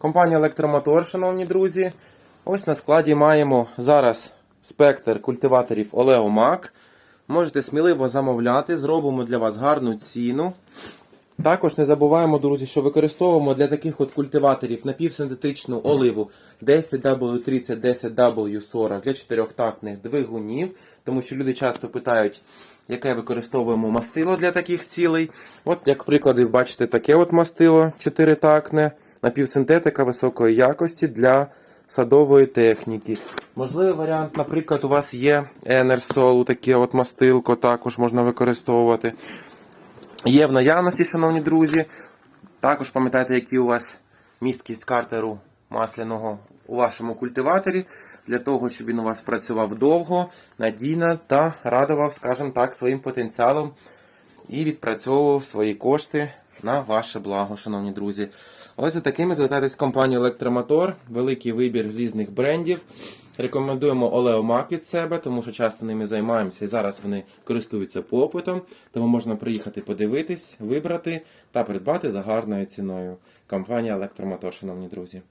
Компанія Електромотор, шановні друзі. Ось на складі маємо зараз спектр культиваторів Олеомак. Можете сміливо замовляти, зробимо для вас гарну ціну. Також не забуваємо, друзі, що використовуємо для таких от культиваторів напівсинтетичну оливу 10W30, 10W40 для чотирьохтактних двигунів, тому що люди часто питають, яке використовуємо мастило для таких цілей. От, як приклади, бачите, таке от мастило чотиритактне, напівсинтетика високої якості для садової техніки. Можливий варіант, наприклад, у вас є Енерсол, таке от мастилко, також можна використовувати. Є в наявності, шановні друзі. Також пам'ятайте, які у вас місткість картеру масляного у вашому культиваторі, для того, щоб він у вас працював довго, надійно та радував, скажімо так, своїм потенціалом і відпрацьовував свої кошти на ваше благо, шановні друзі. Ось за такими звертайтесь в компанію Електромотор, великий вибір різних брендів. Рекомендуємо Олеомак від себе, тому що часто ними займаємося і зараз вони користуються попитом. Тому можна приїхати подивитись, вибрати та придбати за гарною ціною. Компанія Електромотор, шановні друзі.